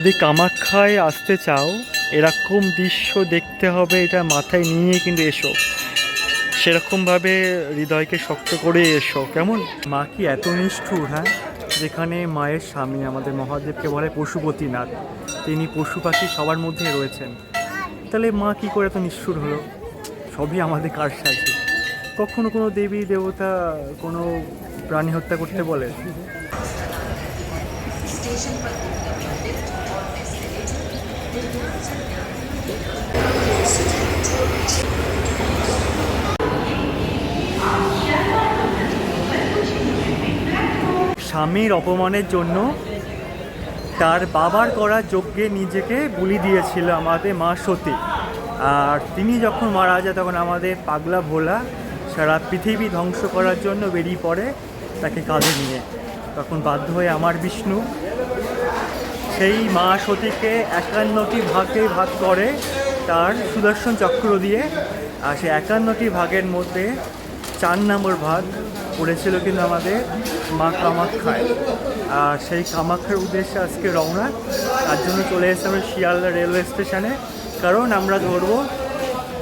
যদি কামাখ্যায় আসতে চাও, এরকম দৃশ্য দেখতে হবে, এটা মাথায় নিয়ে কিন্তু এসো। সেরকমভাবে হৃদয়কে শক্ত করে এসো। কেমন? মা কি এত নিষ্ঠুর হ্যাঁ? যেখানে মায়ের স্বামী, আমাদের মহাদেবকে বলে পশুপতিনাথ। তিনি পশু পাখি সবার মধ্যে রয়েছেন। তাহলে মা কি করে এত নিষ্ঠুর হলো? সবই আমাদের কার সাজে কখনো কোনো দেবী, দেবতা, কোনো প্রাণী হত্যা করতে বলে? স্বামীর অপমানের জন্য তার বাবার করা যজ্ঞে নিজেকে বলি দিয়েছিল আমাদের মা সতী। আর তিনি যখন মারা যায়, তখন আমাদের পাগলা ভোলা সারা পৃথিবী ধ্বংস করার জন্য বেরিয়ে পড়ে, তাকে কাঁধে নিয়ে। তখন বাধ্য হয়ে আমার বিষ্ণু সেই মা সতীকে একান্নটি ভাগে ভাগ করে তার সুদর্শন চক্র দিয়ে, আর সেই একান্নটি ভাগের মধ্যে চার নম্বর ভাগ পড়েছিল কিন্তু আমাদের মা কামাখ্যায়। আর সেই কামাখ্যার উদ্দেশ্যে আজকে রওনা, তার জন্য চলে এসেছে আমরা শিয়ালদা রেলওয়ে স্টেশনে। কারণ আমরা ধরবো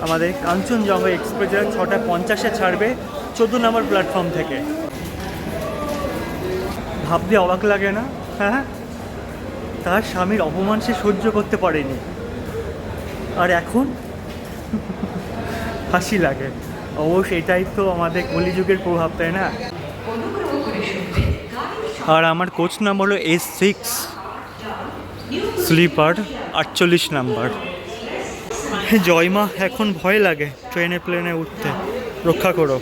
আমাদের কাঞ্চনজঙ্ঘা এক্সপ্রেস ছটা পঞ্চাশে ছাড়বে চোদ্দ নম্বর প্ল্যাটফর্ম থেকে। ভাবতে অবাক লাগে না? হ্যাঁ। তার স্বামীর অপমান সে সহ্য করতে পারেনি। আর এখন? হাসি লাগে। অবশ্য এটাই তো আমাদের কলিযুগের প্রভাব, তাই না? আর আমার কোচ নাম হলো এস সিক্স স্লিপার আটচল্লিশ নাম্বার। জয়মা এখন ভয় লাগে ট্রেনে প্লেনে উঠতে। রক্ষা করো।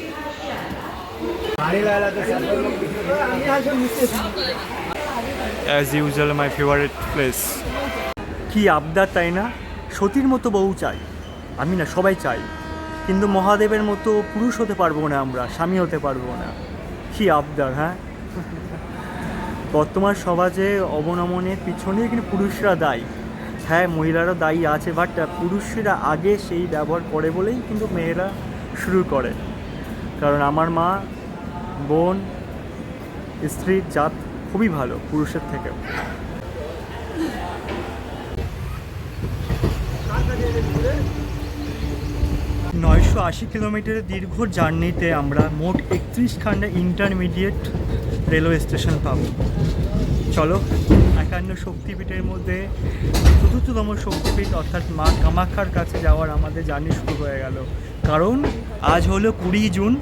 As usual my favourite place কি আবদার তাই না? সতীর মতো বউ চাই। আমি না, সবাই চাই। কিন্তু মহাদেবের মতো পুরুষ হতে পারব না আমরা, স্বামী হতে পারব না। কি আবদার হ্যাঁ? বর্তমান সমাজে অবনমনের পিছনে কিন্তু পুরুষরা দায়ী। হ্যাঁ মহিলারা দায়ী আছে বাট পুরুষরা আগে সেই ব্যবহার করে বলেই কিন্তু মেয়েরা শুরু করে। কারণ আমার মা, বোন স্ত্রীর জাত খুবই ভালো, পুরুষের থেকে নয়শো আশি কিলোমিটারের দীর্ঘ জার্নিতে আমরা মোট একত্রিশ খান্ডা ইন্টারমিডিয়েট রেলওয়ে স্টেশন পাব। চলো, একান্ন শক্তিপীঠের মধ্যে চতুর্থতম শক্তিপীঠ অর্থাৎ মা কামাখ্যার কাছে যাওয়ার আমাদের জার্নি শুরু হয়ে গেল। কারণ আজ হলো কুড়ি জুন,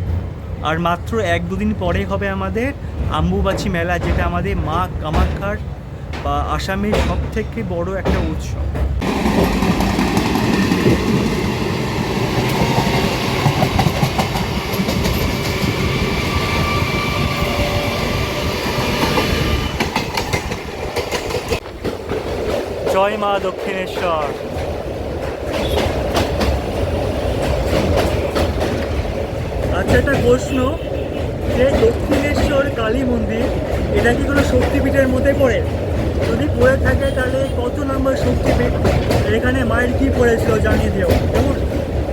আর মাত্র এক দুদিন পরে হবে আমাদের আম্বুবাচি মেলা, যেটা আমাদের মা কামাখ্যার বা আসামের সব থেকে বড় একটা উৎসব। জয় মা দক্ষিণেশ্বর। আচ্ছা একটা প্রশ্ন। যে দক্ষিণেশ্বর কালী মন্দির। এটা কি কোনো শক্তিপীঠের মধ্যে পড়ে? যদি পড়ে থাকে তাহলে কত নম্বর শক্তিপীঠ? এখানে মায়ের কি পড়েছিল জানিয়ে দিও। কেমন?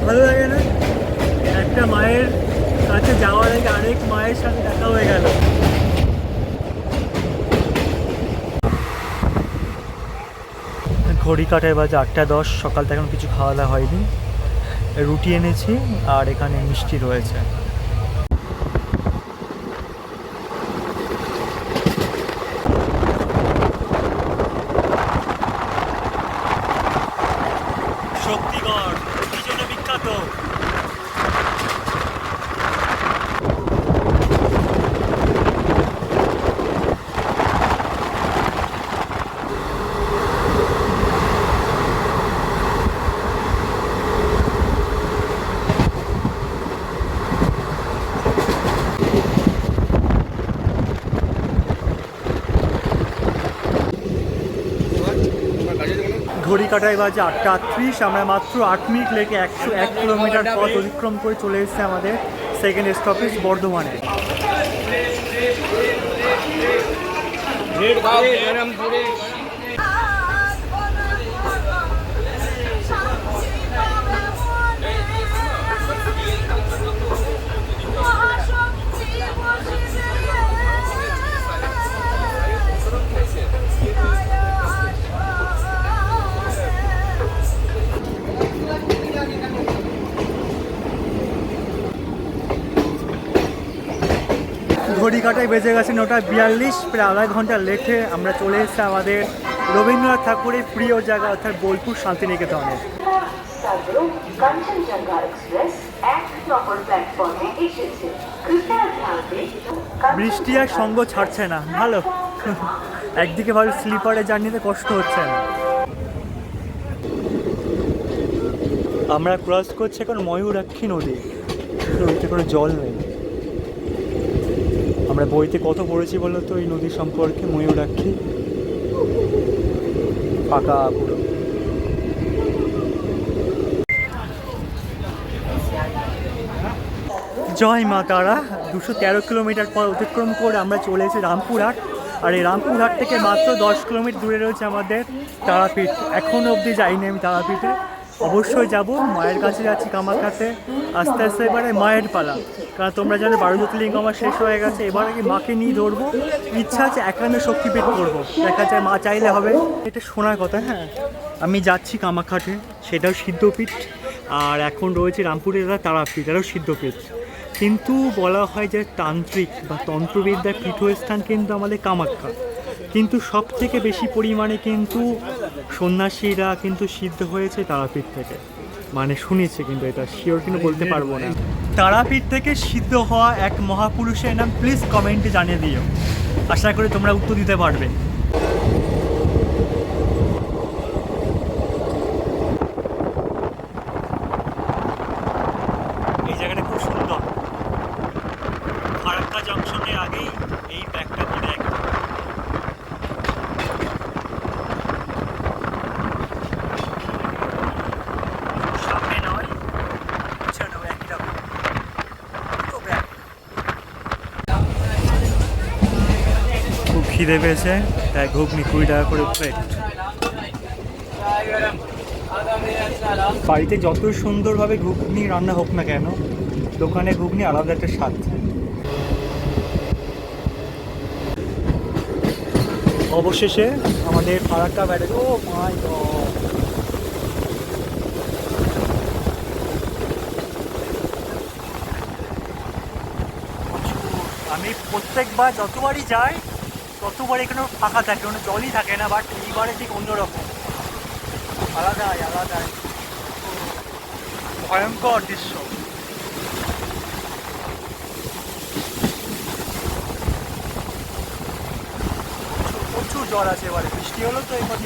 ভালো লাগে না? একটা মায়ের কাছে যাওয়ার আগে আরেক মায়ের সাথে দেখা হয়ে গেল। ঘড়ি কাটায় বাজে আটটা দশ, সকাল থেকে এখন কিছু খাওয়া দাওয়া হয়নি। রুটি এনেছি আর এখানে মিষ্টি রয়েছে শক্তিগড় কি জন্য বিখ্যাত ঘড়ি কাটায় বাজে আটটা আটত্রিশ। আমরা মাত্র আট মিনিট লেগে একশো এক কিলোমিটার পথ অতিক্রম করে চলে এসেছে আমাদের সেকেন্ড স্টপেজ বর্ধমানে। ঘড়িকাটায় বেজে গেছে নটা বিয়াল্লিশ, প্রায় আধা ঘণ্টা লেটে আমরা চলে এসেছি আমাদের রবীন্দ্রনাথ ঠাকুরের প্রিয় জায়গা, অর্থাৎ বোলপুর শান্তিনিকেতনে। বৃষ্টি আর সঙ্গ ছাড়ছে না, ভালো। একদিকে ভালো স্লিপারে জার্নিতে কষ্ট হচ্ছে না। আমরা ক্রস করছি এখন ময়ূরাক্ষী নদী। নদীতে কোনো জল নেই। আমরা বইতে কত পড়েছি বলো তো? এই নদী সম্পর্কে ময়ূরাক্ষী পাকা পুরো। জয় মা তারা। দুশো তেরো কিলোমিটার পর অতিক্রম করে আমরা চলে এসেছি রামপুরহাট আর এই রামপুরহাট থেকে মাত্র দশ কিলোমিটার দূরে রয়েছে আমাদের তারাপীঠ। এখনও অবধি যাইনি আমি তারাপীঠে। অবশ্যই যাব। মায়ের কাছে যাচ্ছি কামাখ্যাতে আস্তে আস্তে এবারে মায়ের পালা। কারণ তোমরা জানো বারো জ্যোতির্লিঙ্গ আমার শেষ হয়ে গেছে। এবার আগে মাকে নিয়ে ধরবো। ইচ্ছা আছে একান্ন শক্তিপীঠ করব। দেখা যায় মা চাইলে হবে। এটা শোনার কথা হ্যাঁ। আমি যাচ্ছি কামাখ্যাতে সেটাও সিদ্ধপীঠ। আর এখন রয়েছে রামপুরের তারাপীঠ, এটাও সিদ্ধপীঠ। কিন্তু বলা হয় যে তান্ত্রিক বা তন্ত্রবিদ্যার পীঠস্থান কিন্তু আমাদের কামাখ্যা কিন্তু সব থেকে বেশি পরিমাণে কিন্তু সন্ন্যাসীরা কিন্তু সিদ্ধ হয়েছে তারাপীঠ থেকে। মানে শুনেছি কিন্তু এটা শিওর কিন্তু বলতে পারব না। তারাপীঠ থেকে সিদ্ধ হওয়া এক মহাপুরুষের নাম প্লিজ কমেন্টে জানিয়ে দিও। আশা করি তোমরা উত্তর দিতে পারবে এই জায়গাটা খুব সুন্দর ফারাক্কা জংশনের আগেই এই ব্যাগটা পড়ে একদম সামনে নয় পিছনেও একই রকম দুটো ব্যাগ খুব খিদে পেয়েছে, তাই ঘুগনি কুড়ি টাকা করে প্লেট বাড়িতে যত সুন্দরভাবে ঘুগনি রান্না হোক না কেন, দোকানে ঘুগনি আলাদা একটা স্বাদ। অবশেষে আমাদের ফারাক্কা ব্যাটে ও মাই আমি প্রত্যেকবার যতবারই যাই ততবার এখানে ফাঁকা থাকে, কোনো জলই থাকে না বাট এইবারে ঠিক অন্যরকম। আলাদাই আলাদাই। ভয়ঙ্কর দৃশ্য। প্রচুর জল আছে এবারে, বৃষ্টি হলো তো এবার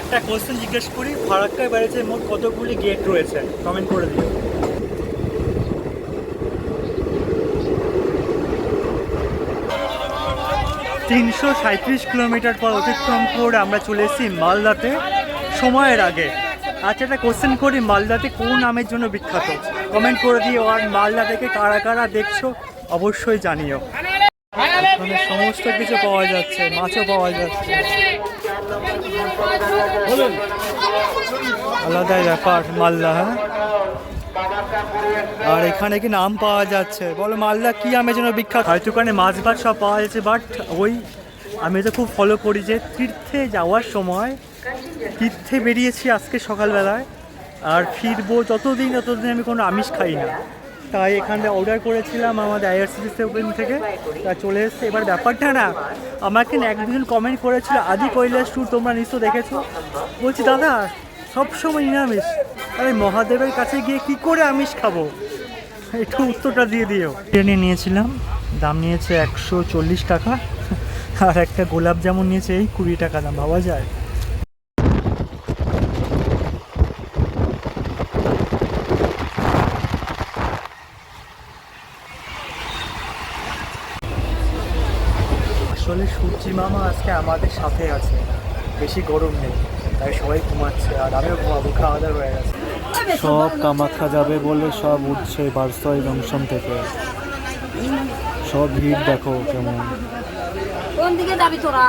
একটা কোশ্চেন জিজ্ঞেস করি, ফারাক্কায় বেড়েছে মোট কতগুলি গেট রয়েছে? কমেন্ট করে দিও। তিনশো সাঁত্রিশ কিলোমিটার পর অতিক্রম করে আমরা চলে এসেছি মালদাতে সময়ের আগে। আচ্ছা একটা কোশ্চেন করি, মালদাতে কোন নামের জন্য বিখ্যাত? কমেন্ট করে দিও, আর মালদা থেকে কারা কারা দেখছ অবশ্যই জানিও। সমস্ত কিছু পাওয়া যাচ্ছে, মাছও পাওয়া যাচ্ছে। আলাদাই ব্যাপার মালদা হ্যাঁ? আর এখানে কি নাম পাওয়া যাচ্ছে? বলো মালদা কি আমের জন্য বিখ্যাত? হয়তো ওখানে মাছ ভাত সব পাওয়া যাচ্ছে বাট ওই আমি তো খুব ফলো করি যে তীর্থে যাওয়ার সময় তীর্থে বেরিয়েছি আজকে সকালবেলায় আর ফিরবো যতদিন ততদিন আমি কোনো আমিষ খাই না। তাই এখানে অর্ডার করেছিলাম আমাদের আইআরসিটিসি ওপেন থেকে তা চলে এসছে। এবার ব্যাপারটা না আমাকে না এক দুজন কমেন্ট করেছিল আদি কৈলাস ট্যুর তোমরা নিশ্চয় দেখেছ? বলছি দাদা সবসময় নিরামিষ। আরে মহাদেবের কাছে গিয়ে কি করে আমিষ খাব? একটু উত্তরটা দিয়ে দিও। ট্রেনে নিয়েছিলাম। দাম নিয়েছে একশো চল্লিশ টাকা। আর একটা গোলাপ জামুন নিয়েছে এই কুড়ি টাকা দাম। ভাবা যায়? আসলে সূর্যি মামা আজকে আমাদের সাথে আছে। বেশি গরম নেই। তাই সবাই ঘুমাচ্ছে আর আমিও ঘুমাবো খাওয়া দাওয়া হয়ে গেছে। সব কামাখ্যা যাবে বলে সব উঠছে বারসই জংশন থেকে। সব ভিড় দেখো কেমন। কোন দিকে যাবি তোরা?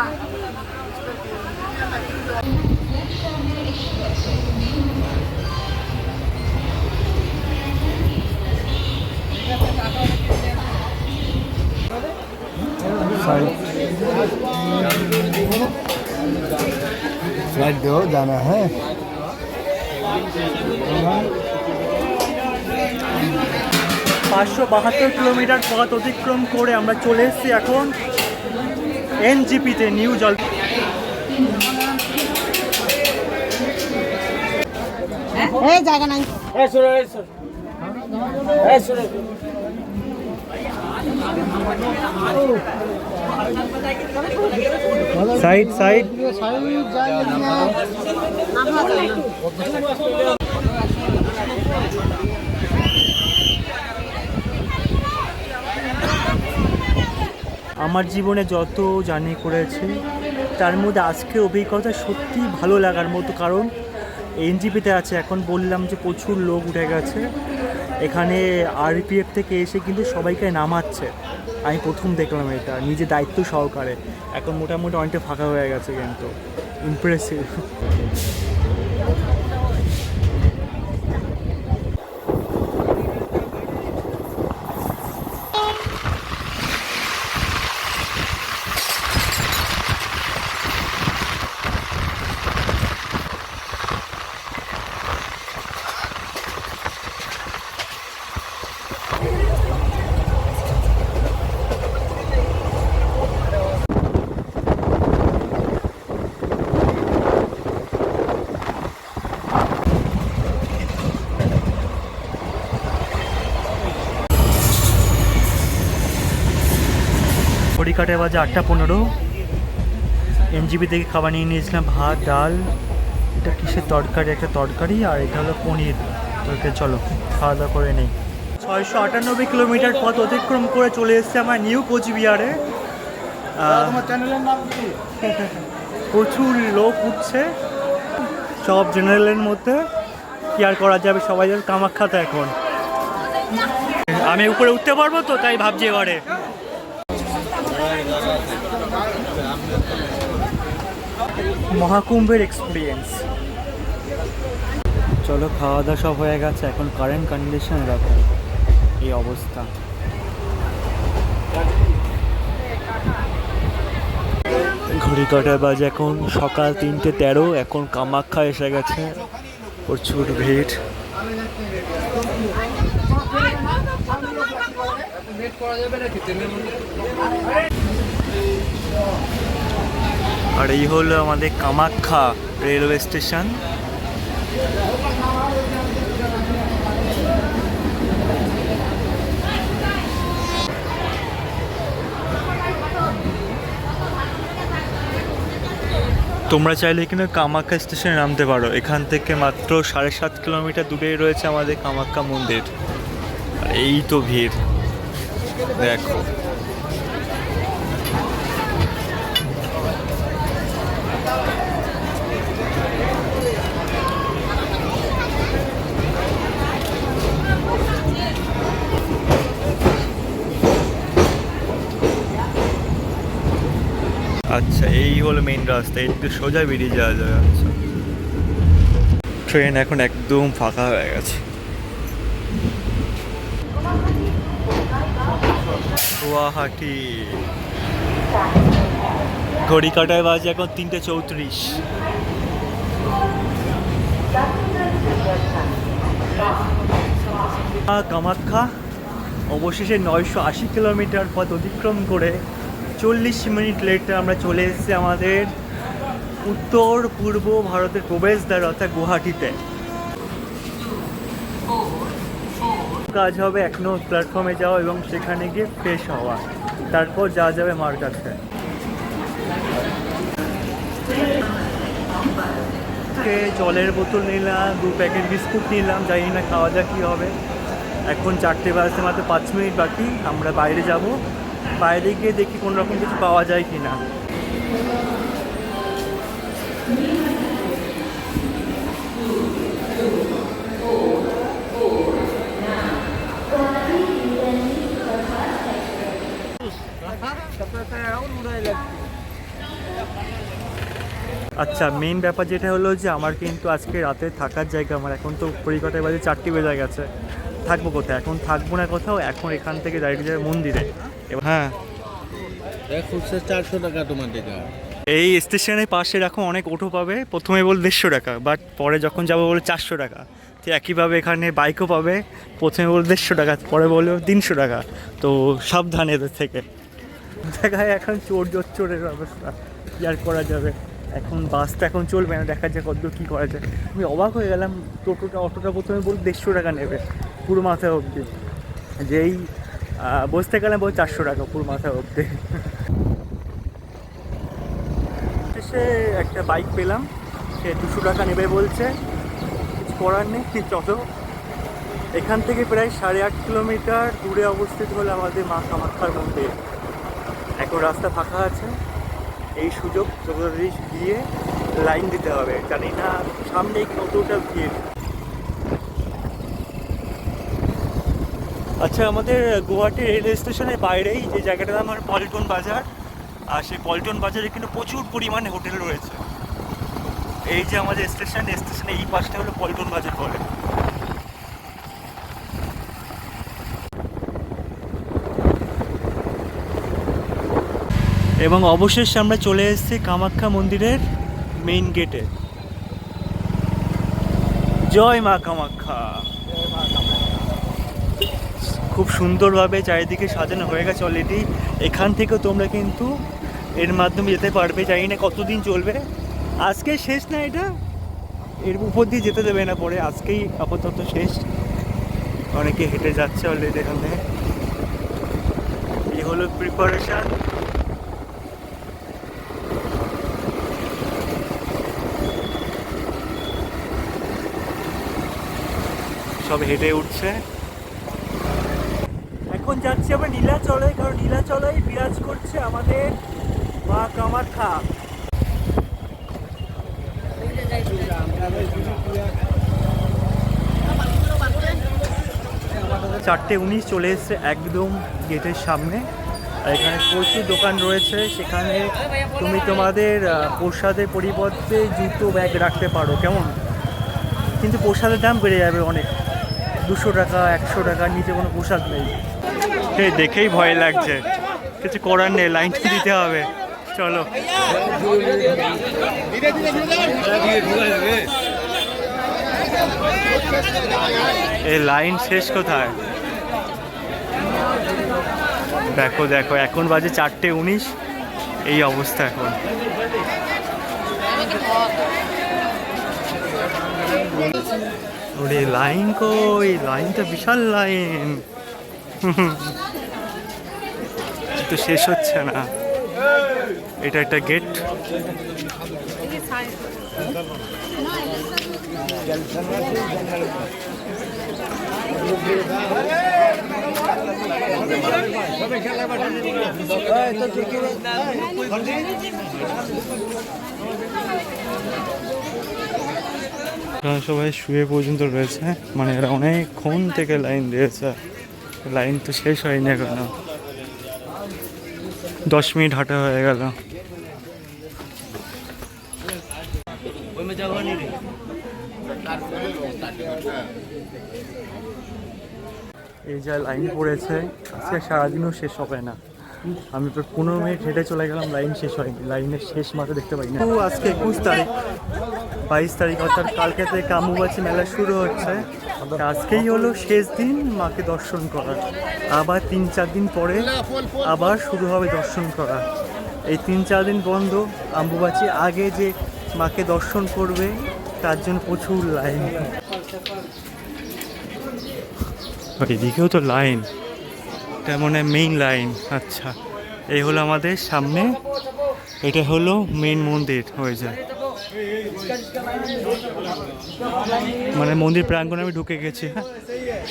फ्लाइट दो जाना है পাঁচশো বাহাত্তর কিলোমিটার পথ অতিক্রম করে আমরা চলে এসেছি এখন এনজিপিতে নিউ জল এই জায়গা নাই Side side. আমার জীবনে যত জার্নি করেছি, তার মধ্যে আজকের অভিজ্ঞতা সত্যি ভালো লাগার মতো, কারণ এনজিপিতে আছে, এখন বললাম যে প্রচুর লোক উঠে গেছে। এখানে আরপিএফ থেকে এসে কিন্তু সবাইকে নামাচ্ছে। আমি প্রথম দেখলাম এটা, নিজে দায়িত্ব সহকারে। এখন মোটামুটি অনেকটা ফাঁকা হয়ে গেছে কিন্তু ইমপ্রেসিভ বাজে আটটা পনেরো। এনজিবি থেকে খাবার নিয়ে নিয়েছিলাম ভাত ডাল। এটা কিসের তরকারি? একটা তরকারি আর এটা হলো পনির। তোকে চলো খাওয়া দাওয়া করে নেই। ছয়শো আটানব্বই কিলোমিটার পথ অতিক্রম করে চলে এসেছে আমার নিউ কোচবিহারে। প্রচুর লোক উঠছে। সব জেনারেলের মধ্যে। কি আর করা যাবে? সবাই কামাখ্যাতে এখন। আমি উপরে উঠতে পারব তো? তাই ভাবছি এবারে। মহাকুম্ভের এক্সপিরিয়েন্স চলো খাওয়া দাওয়া সব হয়ে গেছে, এখন কারেন্ট কন্ডিশন দেখো এই অবস্থা। ঘড়ি কাটার বাজে এখন? সকাল তিনটে তেরো, এখন কামাখ্যা এসে গেছে। প্রচুর ভিড়। আর এই হলো আমাদের কামাখ্যা রেলওয়ে স্টেশন। তোমরা চাইলে এখানে কামাখ্যা স্টেশনে নামতে পারো। এখান থেকে মাত্র সাড়ে সাত কিলোমিটার দূরেই রয়েছে আমাদের কামাখ্যা মন্দির। আর এই তো ভিড়। দেখো। আচ্ছা এই হলো মেইন রাস্তা তো সোজা বেরিয়ে যাওয়া যায় আচ্ছা। ট্রেন এখন একদম ফাঁকা হয়ে গেছে। গুয়াহাটি। ঘড়ি কাটায় বাজে এখন তিনটে চৌত্রিশ। কামাখ্যা, অবশেষে নয়শো আশি কিলোমিটার পথ অতিক্রম করে চল্লিশ মিনিট লেটে আমরা চলে এসেছি আমাদের উত্তর পূর্ব ভারতের প্রবেশদ্বার, অর্থাৎ গুয়াহাটিতে। কাজ হবে এখনও প্ল্যাটফর্মে যাওয়া এবং সেখানে গিয়ে ফ্রেশ হওয়া। তারপর যাওয়া যাবে মার কাছে। জলের বোতল নিলাম, দু প্যাকেট বিস্কুট নিলাম, জানি না খাওয়া দাওয়া কী হবে। এখন চারটে বাজতে মাত্র পাঁচ মিনিট বাকি, আমরা বাইরে যাব। বাইরে গিয়ে দেখি কোনো রকম কিছু পাওয়া যায় কি না আচ্ছা মেইন ব্যাপার যেটা হলো যে আমার কিন্তু আজকে রাতে থাকার জায়গা আমার। এখন তো পরিকটায় বাজে চারটি বেজে গেছে। থাকব কোথায়? এখন থাকব না কোথাও, এখন এখান থেকে ডাইরেক্ট যাবে মন্দিরে। হ্যাঁ। খুচরা চারশো টাকা তোমার এই স্টেশনের পাশে রাখো অনেক অটো পাবে প্রথমে বল দেড়শো টাকা বাট পরে যখন যাব বলে চারশো টাকা। তো একইভাবে এখানে বাইকও পাবে প্রথমে বলল দেড়শো টাকা পরে বলল তিনশো টাকা। তো সাবধান এদের থেকে। দেখা যায় এখন চোর জোর চোরের অবস্থা কি আর করা যাবে। এখন বাসটা এখন চলবে না দেখা যায় কত কী করা যায়। আমি অবাক হয়ে গেলাম টোটোটা অটোটা প্রথমে বল দেড়শো টাকা নেবে পুরো মাথা অবধি। যেই বসতে গেলাম বল চারশো টাকা পুরো মাথা অবধি। সে একটা বাইক পেলাম, সে দুশো টাকা নেবে বলছে। কিছু করার নেই, চলো। এখান থেকে প্রায় সাড়ে আট কিলোমিটার দূরে অবস্থিত হলো আমাদের মা কামাখ্যার মন্দির। এখন রাস্তা ফাঁকা আছে। এই সুযোগ যতটাই গিয়ে লাইন দিতে হবে। জানি না সামনে কতটা ভিড়। আচ্ছা আমাদের গুয়াহাটি রেল স্টেশনের বাইরেই যে জায়গাটার আমার পল্টন বাজার, আর সেই পল্টন বাজারে কিন্তু প্রচুর পরিমাণে হোটেল রয়েছে। এই যে আমাদের স্টেশন স্টেশনে এই পাশটা হলো পল্টন বাজার বলে। এবং অবশেষে আমরা চলে এসেছি কামাখ্যা মন্দিরের মেইন গেটে জয় মা কামাখ্যা। খুব সুন্দরভাবে চারিদিকে সাজানো হয়ে গেছে অলরেডি এখান থেকেও তোমরা কিন্তু এর মাধ্যমে যেতে পারবে, জানি না কতদিন চলবে। আজকে শেষ না এটা? এর উপর দিয়ে যেতে দেবে না পরে, আজকেই আপাতত শেষ। অনেকে হেঁটে যাচ্ছে অলরেডি এখান। থেকে এই হলো প্রিপারেশান সব হেঁটে উঠছে। যাচ্ছি আমরা নীলাচলে কারণ নীলাচলেই বিরাজ করছে আমাদের মা কামাখ্যা। চারটে উনিশ চলে এসছে একদম গেটের সামনে। আর এখানে প্রচুর দোকান রয়েছে, সেখানে তুমি তোমাদের প্রসাদের পরিবর্তে জুতো, ব্যাগ রাখতে পারো, কেমন? কিন্তু প্রসাদের দাম বেড়ে যাবে অনেক। দুশো টাকা, একশো টাকার নিচে কোনো পোশাক নেই। এই দেখেই ভয় লাগছে। কিছু করার নেই লাইনটা দিতে হবে। চলো। এই লাইন শেষ কোথায়? দেখো দেখো, এখন বাজে চারটে উনিশ। এই অবস্থা এখন। লাইন কই? লাইন তো বিশাল লাইন। তো শেষ হচ্ছে না। এটা একটা গেট সবাই শুয়ে পর্যন্ত রয়েছে। মানে এরা অনেকক্ষণ থেকে লাইন দিয়েছে। লাইন তো শেষ হয়নি এখনও। দশ মিনিট হাঁটা হয়ে গেল। এই যা লাইন পড়েছে, আজকে সারাদিনও শেষ হবে না। আমি তো পনেরো মিনিট হেঁটে চলে গেলাম লাইন শেষ হয়নি। লাইনের শেষ মাথা দেখতে পাই না। আজকে একুশ তারিখ। বাইশ তারিখ অর্থাৎ কালকে থেকে কামুবাচি মেলা শুরু হচ্ছে আজকেই হলো শেষ দিন মাকে দর্শন করা। আবার তিন চার দিন পরে আবার শুরু হবে দর্শন করা। এই তিন চার দিন বন্ধ আম্বুবাচি আগে যে মাকে দর্শন করবে তার জন্য প্রচুর লাইন। এদিকেও তো লাইন। এটা মনে মেইন লাইন আচ্ছা এই হলো আমাদের সামনে। এটা হলো মেইন মন্দির হয়ে যায়। মানে মন্দির প্রাঙ্গণে আমি ঢুকে গেছি হ্যাঁ।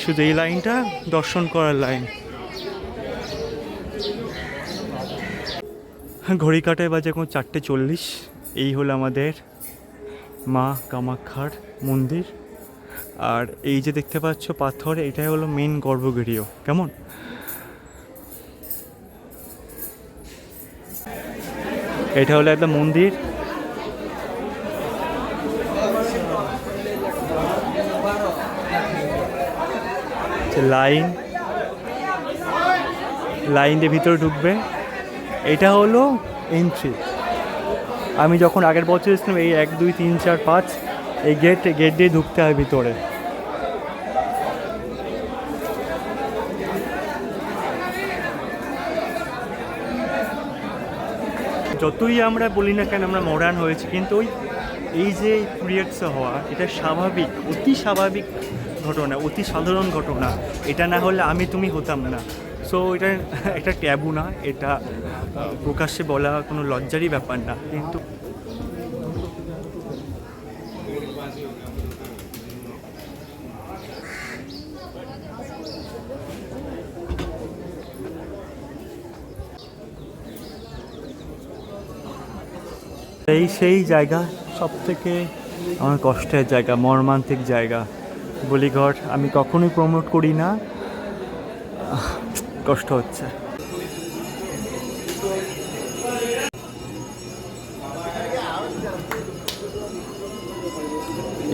শুধু এই লাইনটা, দর্শন করার লাইন। ঘড়ি কাটায় বাজে এখন চারটে চল্লিশ। এই হলো আমাদের মা কামাখ্যার মন্দির। আর এই যে দেখতে পাচ্ছ পাথর, এটাই হলো মেন গর্ভগৃহ। কেমন? এটা হলো একটা মন্দির। লাইন। লাইন দিয়ে ভিতরে ঢুকবে। এটা হলো এন্ট্রি আমি যখন আগের বছর এসেছিলাম, এই এক, দুই, তিন, চার, পাঁচ, এই গেট গেট দিয়ে ঢুকতে হয় ভিতরে। যতই আমরা বলি না কেন আমরা মডার্ন হয়েছি, কিন্তু ওই এই যে পিরিয়ডস হওয়া, এটা স্বাভাবিক, অতি স্বাভাবিক ঘটনা, অতি সাধারণ ঘটনা। এটা না হলে আমি তুমি হতাম না। সো এটা একটা ট্যাবু না, এটা প্রকাশ্যে বলা কোনো লজ্জারই ব্যাপার না। কিন্তু এই সেই জায়গা সব থেকে আমার কষ্টের জায়গা, মর্মান্তিক জায়গা। বলিঘর আমি কখনোই প্রমোট করি না। কষ্ট হচ্ছে।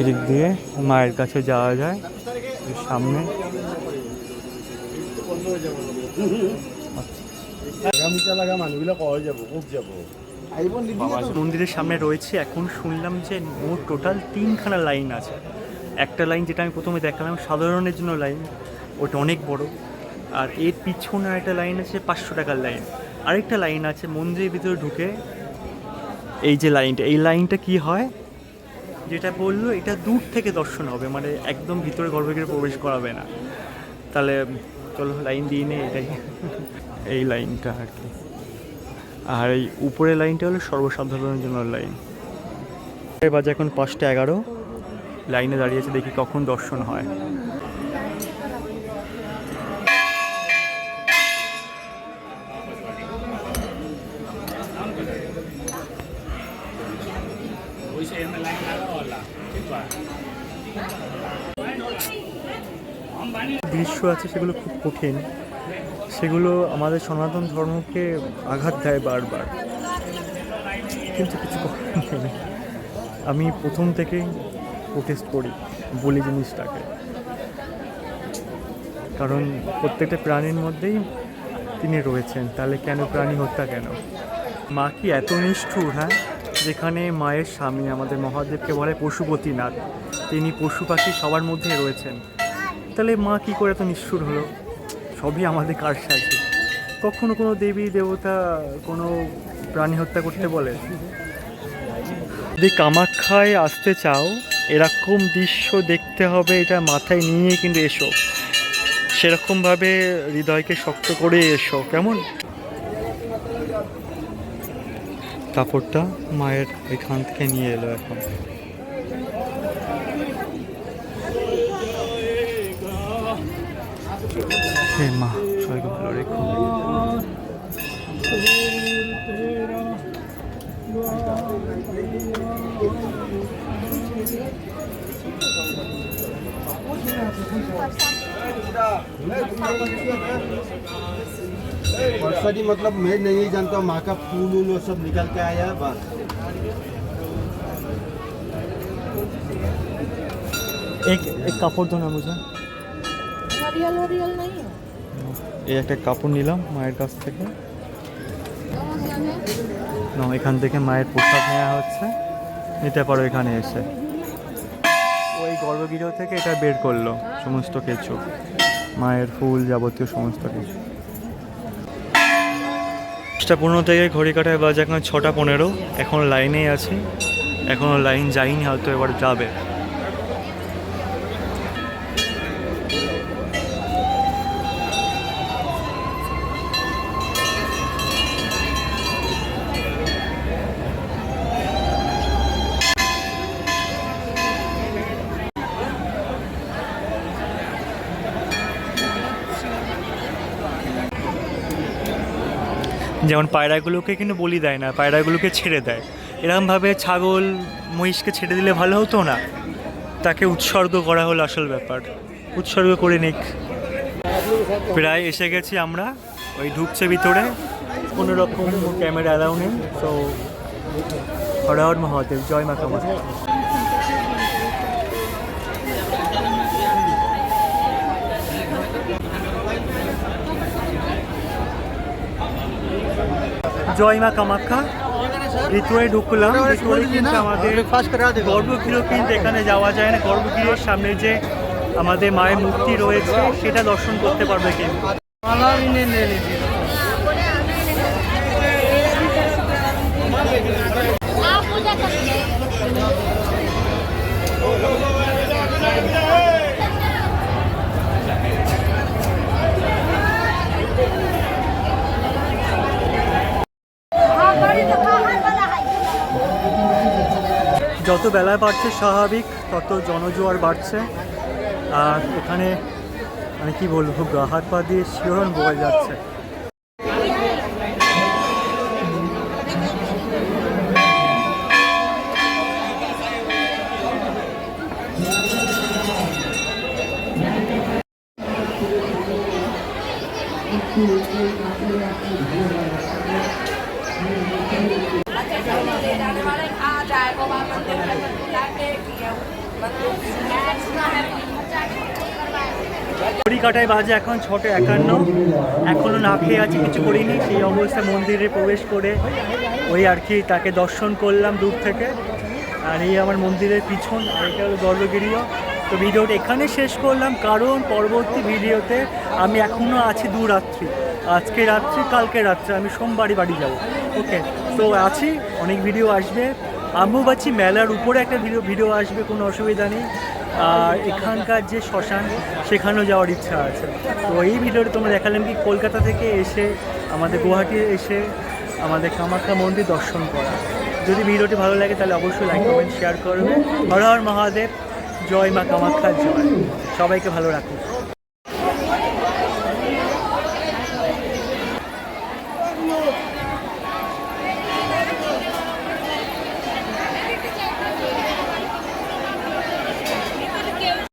এদিক দিয়ে মায়ের কাছে যাওয়া যায় সামনে। আগামীকাল আগা মানুহবিলাক হৈ যাব? খুব যাব? মন্দিরের সামনে রয়েছে, এখন শুনলাম যে মোট টোটাল তিনখানা লাইন আছে। একটা লাইন যেটা আমি প্রথমে দেখালাম, সাধারণের জন্য লাইন ওটা অনেক বড়। আর এর পিছনে একটা লাইন আছে, পাঁচশো টাকার লাইন আরেকটা লাইন আছে, মন্দিরের ভিতরে ঢুকে এই যে লাইনটা এই লাইনটা কি হয়? যেটা বলল, এটা দূর থেকে দর্শন হবে মানে একদম ভিতরে গর্ভগৃহে প্রবেশ করাবে না। তাহলে চলো লাইন দিয়ে নে এটাই। এই লাইনটা আর কি। আর এই উপরের লাইনটা হলো সর্বসাধারণের জন্য লাইন। বাজে এখন পাঁচটা এগারো। লাইনে দাঁড়িয়েছে দেখি কখন দর্শন হয়। দৃশ্য আছে সেগুলো খুব কঠিন। সেগুলো আমাদের সনাতন ধর্মকে আঘাত দেয় বারবার। কিন্তু কিছু আমি প্রথম থেকেই প্রোটেস্ট করি বলি জিনিসটাকে। কারণ প্রত্যেকটা প্রাণীর মধ্যেই তিনি রয়েছেন। তাহলে কেন প্রাণী হত্যা কেন? মা কি এত নিষ্ঠুর হ্যাঁ? যেখানে মায়ের স্বামী, আমাদের মহাদেবকে বলে পশুপতিনাথ। তিনি পশু পাখি সবার মধ্যে রয়েছেন। তাহলে মা কি করে এত নিষ্ঠুর হলো? সবই আমাদের কার সাজে কখনো কোনো দেবী, দেবতা, কোনো প্রাণী হত্যা করতে বলে। যদি কামাখ্যায় আসতে চাও, এরকম দৃশ্য দেখতে হবে, এটা মাথায় নিয়ে কিন্তু এসো। সেরকমভাবে হৃদয়কে শক্ত করে এসো, কেমন? কাপড়টা মায়ের এখান থেকে নিয়ে এলো এখন। হে মা সবাইকে ভালো রেখো वर्षा जी मतलब मैं नहीं जानता हूँ माँ का फूल वूल वो सब निकल के आया है बस এক এক কাপড় দো না মুঝে हरियल हरियल नहीं है এই একটা কাপড় নিলাম মায়ের কাছ থেকে না এখান থেকে মায়ের প্রসাদ নেওয়া হচ্ছে নিতে পারো এখানে এসে ওই গর্ভগৃহ থেকে এটা বের করলো সমস্ত কিছু মায়ের ফুল যাবতীয় সমস্ত কিছু পাঁচটা পনেরো থেকে ঘড়ি কাটায় বাজে এখন ছটা পনেরো এখন লাইনেই আছি এখনও লাইন যায়নি হয়তো এবার যাবে যেমন পায়রাগুলোকে কিন্তু বলি দেয় না, পায়রাগুলোকে ছেড়ে দেয়। এরকমভাবে ছাগল, মহিষকে ছেড়ে দিলে ভালো হতো না? তাকে উৎসর্গ করা হলো আসল ব্যাপার। উৎসর্গ করে নিক। প্রায় এসে গেছি আমরা ওই ঢুকছে ভিতরে। কোনো রকম ক্যামেরা অ্যালাউ নেই, তো হর হর মহাদেব, জয় মা কামাখ্যা। জয় মা কামাখ্যা ঋতুয়ে ঢুকলাম ঋতুয়ে কিন্তু আমাদের গর্ভগৃহ কিন্তু এখানে যাওয়া যায় না। গর্ভগৃহের সামনে যে আমাদের মায়ের মূর্তি রয়েছে, সেটা দর্শন করতে পারবে কিন্তু। যত বেলায় বাড়ছে স্বাভাবিক, তত জনজোয়ার বাড়ছে। আর এখানে মানে কি বলব, গা হাত পা দিয়ে শিহরণ বয়ে যাচ্ছে। ঘড়ি বাজে এখন ছটা একান্ন। এখনও না খেয়ে আছি, কিছু করিনি। সেই অবস্থায় মন্দিরে প্রবেশ করে ওই আর কি তাকে দর্শন করলাম দূর থেকে। আর এই আমার মন্দিরের পিছন, আর এটা হলো গর্ভগিরিও তো ভিডিওটা এখানে শেষ করলাম, কারণ পরবর্তী ভিডিওতে আমি এখনও আছি দু রাত্রি। আজকে রাত্রি, কালকে রাত্রে, আমি সোমবারই বাড়ি যাব। ওকে, তো আছি, অনেক ভিডিও আসবে। আম্বুবাচি মেলার উপরে একটা ভিডিও ভিডিও আসবে, কোনো অসুবিধা নেই। আর এখানকার যে শ্মশান, সেখানেও যাওয়ার ইচ্ছা আছে। তো এই ভিডিওটি তোমরা দেখালাম কি কলকাতা থেকে এসে, আমাদের গুয়াহাটি এসে আমাদের কামাখ্যা মন্দির দর্শন করা। যদি ভিডিওটি ভালো লাগে তাহলে অবশ্যই লাইক কমেন্ট শেয়ার করবে। হর হর মহাদেব, জয় মা কামাখ্যা জয়। সবাইকে ভালো রাখুন।